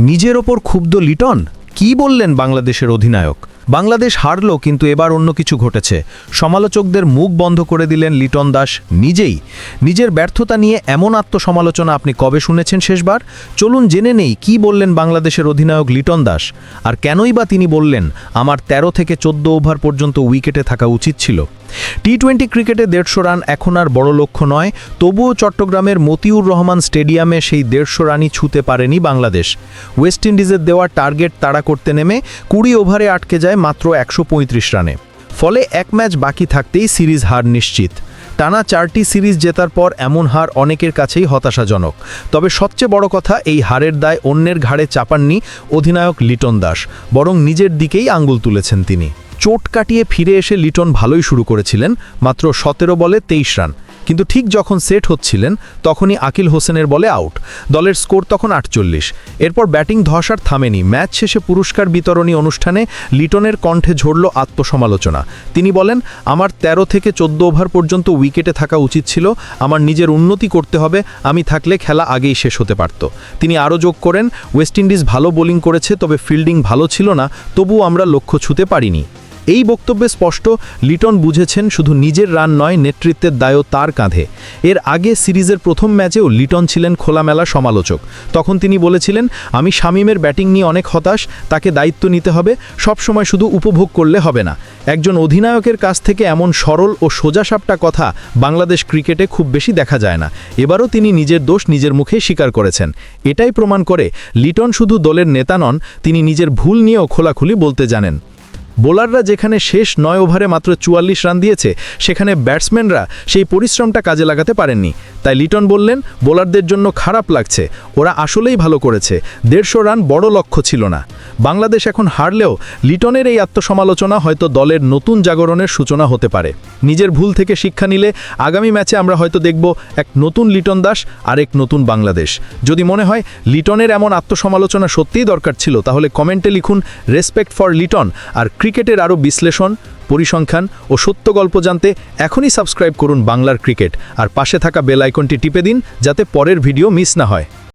নিজের ওপর ক্ষুব্ধ লিটন? কি বললেন বাংলাদেশের অধিনায়ক? বাংলাদেশ হারল, কিন্তু এবার অন্য কিছু ঘটেছে। সমালোচকদের মুখ বন্ধ করে দিলেন লিটন দাস নিজেই। নিজের ব্যর্থতা নিয়ে এমন আত্মসমালোচনা আপনি কবে শুনেছেন শেষবার? চলুন জেনে নেই কি বললেন বাংলাদেশের অধিনায়ক লিটন দাস। আর কেনই বা তিনি বললেন, আমার ১৩ থেকে চোদ্দ ওভার পর্যন্ত উইকেটে থাকা উচিত ছিল টি টোয়েন্টি ক্রিকেটে দেড়শো রান এখন আর বড় লক্ষ্য নয়, তবুও চট্টগ্রামের মতিউর রহমান স্টেডিয়ামে সেই দেড়শো রানই ছুতে পারেনি বাংলাদেশ। ওয়েস্ট ইন্ডিজের দেওয়া টার্গেট তাড়া করতে নেমে কুড়ি ওভারে আটকে যায় মাত্র একশো পঁয়ত্রিশ রানে। ফলে এক ম্যাচ বাকি থাকতেই সিরিজ হার নিশ্চিত। টানা চারটি সিরিজ জেতার পর এমন হার অনেকের কাছেই হতাশাজনক। তবে সবচেয়ে বড় কথা, এই হারের দায় অন্যের ঘাড়ে চাপাননি অধিনায়ক লিটন দাস, বরং নিজের দিকেই আঙ্গুল তুলেছেন তিনি। চোট কাটিয়ে ফিরে এসে লিটন ভালোই শুরু করেছিলেন, মাত্র সতেরো বলে তেইশ রান। কিন্তু ঠিক যখন সেট হচ্ছিলেন, তখনই আকিল হোসেনের বলে আউট। দলের স্কোর তখন আটচল্লিশ। এরপর ব্যাটিং ধসার থামেনি। ম্যাচ শেষে পুরস্কার বিতরণী অনুষ্ঠানে লিটনের কণ্ঠে ঝরল আত্মসমালোচনা। তিনি বলেন, আমার ১৩ থেকে চোদ্দ ওভার পর্যন্ত উইকেটে থাকা উচিত ছিল। আমার নিজের উন্নতি করতে হবে। আমি থাকলে খেলা আগেই শেষ হতে পারত। তিনি আরও যোগ করেন, ওয়েস্ট ইন্ডিজ ভালো বোলিং করেছে, তবে ফিল্ডিং ভালো ছিল না। তবুও আমরা লক্ষ্য ছুতে পারিনি। এই বক্তব্যে স্পষ্ট, লিটন বুঝেছেন শুধু নিজের রান নয়, নেতৃত্বের দায়ও তার কাঁধে। এর আগে সিরিজের প্রথম ম্যাচেও লিটন ছিলেন খোলামেলা সমালোচক। তখন তিনি বলেছিলেন, আমি শামিমের ব্যাটিং নিয়ে অনেক হতাশ, তাকে দায়িত্ব নিতে হবে, সবসময় শুধু উপভোগ করলে হবে না। একজন অধিনায়কের কাছ থেকে এমন সরল ও সোজাসাপটা কথা বাংলাদেশ ক্রিকেটে খুব বেশি দেখা যায় না। এবারও তিনি নিজের দোষ নিজের মুখেই স্বীকার করেছেন। এটাই প্রমাণ করে, লিটন শুধু দলের নেতা নন, তিনি নিজের ভুল নিয়েও খোলাখুলি বলতে জানেন। বোলাররা যেখানে শেষ নয় ওভারে মাত্র চুয়াল্লিশ রান দিয়েছে, সেখানে ব্যাটসম্যানরা সেই পরিশ্রমটা কাজে লাগাতে পারেননি। তাই লিটন বললেন, বোলারদের জন্য খারাপ লাগছে, ওরা আসলেই ভালো করেছে, দেড়শো রান বড় লক্ষ্য ছিল না। বাংলাদেশ এখন হারলেও লিটনের এই আত্মসমালোচনা হয়তো দলের নতুন জাগরণের সূচনা হতে পারে। নিজের ভুল থেকে শিক্ষা নিলে আগামী ম্যাচে আমরা হয়তো দেখব এক নতুন লিটন দাস আর এক নতুন বাংলাদেশ। যদি মনে হয় লিটনের এমন আত্মসমালোচনা সত্যিই দরকার ছিল, তাহলে কমেন্টে লিখুন, রেসপেক্ট ফর লিটন আর ক্রিকেটের আরও বিশ্লেষণ, পরিসংখ্যান ও সত্য গল্প জানতে এখনই সাবস্ক্রাইব করুন বাংলার ক্রিকেট আর পাশে থাকা বেল আইকনটি টিপে দিন যাতে পরের ভিডিও মিস না হয়।